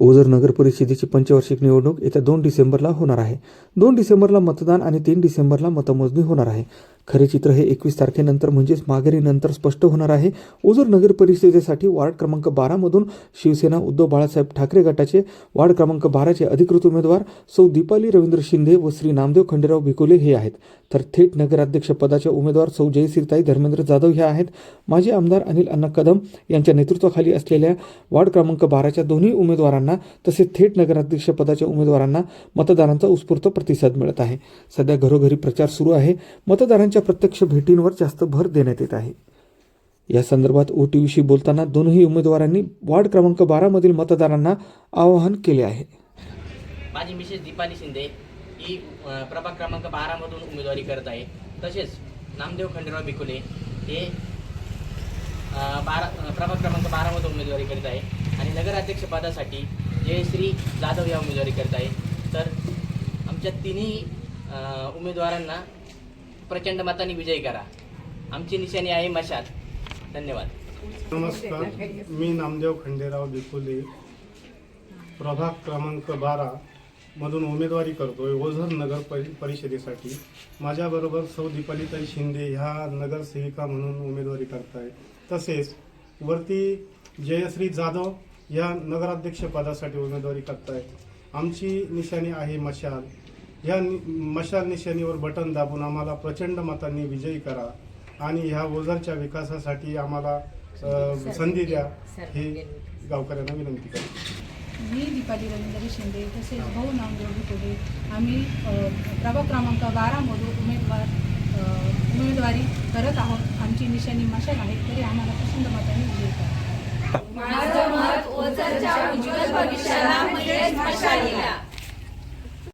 ओझर नगर परिषदेची पंचवार्षिक निवडणूक येत्या दोन डिसेंबरला होणार आहे. दोन डिसेंबरला मतदान आणि तीन डिसेंबरला मतमोजणी होणार आहे. खरे चित्र हे एकवीस तारखेनंतर म्हणजेच माघारीनंतर स्पष्ट होणार आहे. ओझर नगर परिषदेसाठी वार्ड क्रमांक बारामधून शिवसेना उद्धव बाळासाहेब ठाकरे गटाचे वार्ड क्रमांक बाराचे अधिकृत उमेदवार सौ दीपाली रवींद्र शिंदे व श्री नामदेव खंडेराव भिकोले हे आहेत. तर थेट नगराध्यक्षपदाचे उमेदवार सौ जयश्रीताई धर्मेंद्र जाधव हे आहेत. माजी आमदार अनिल अण्णा कदम यांच्या नेतृत्वाखाली असलेल्या वार्ड क्रमांक बाराच्या दोन्ही उमेदवारांना तसेच थेट नगराध्यक्षपदाच्या उमेदवारांना मतदारांचा उत्स्फूर्त प्रतिसाद मिळत आहे. सध्या घरोघरी प्रचार सुरू आहे. दोघांच्या प्रत्यक्ष भेटींवर जास्त भर देण्यात येत आहे. या संदर्भात ओ टी व्हीशी बोलताना दोनही उमेदवारांनी वार्ड क्रमांक बारामधील मतदारांना आवाहन केले आहे. माझी मिसेस दीपाली शिंदे ही प्रभाग क्रमांक बारामधून उमेदवारी करत आहे. तसेच नामदेव खंडेराव बिकुले हे बारा प्रभाग क्रमांक बारामधून उमेदवारी करीत आहे. आणि नगराध्यक्षपदासाठी जयश्री जाधव या उमेदवारी करत आहे. तर आमच्या तिन्ही उमेदवारांना प्रचंड मताने विजयी करा. आमची निशाणी आहे मशाल. धन्यवाद. नमस्कार. मी नामदेव खंडेराव बिकुले. प्रभाग क्रमांक बारा मधून उमेदवारी करतोय ओझर नगर परि परिषदेसाठी. माझ्याबरोबर सौ दीपालीताई शिंदे ह्या नगरसेविका म्हणून उमेदवारी करताय. तसेच वरती जयश्री जाधव ह्या नगराध्यक्षपदासाठी उमेदवारी करतायत आमची निशाणी आहे मशाल. ह्या मशाल निशाणीवर बटन दाबून आम्हाला प्रचंड मतांनी विजयी करा आणि ह्या ओझरच्या विकासासाठी आम्हाला अ, संधी द्या हे गावकऱ्यांना विनंती करतो. मी दीपाली रवींद्र शिंदे तसेच भाऊ नामदेव भिकोडे आम्ही अ, प्रभाग क्रमांक बारामधून उमेदवार अ, उमेदवारी करत आहोत. आमची निशाणी मशाल आहे तरी आम्हाला प्रचंड मताने विजयी करा. माझं मत ओझरच्या उज्ज्वल भविष्याला म्हणजेच मशालीला.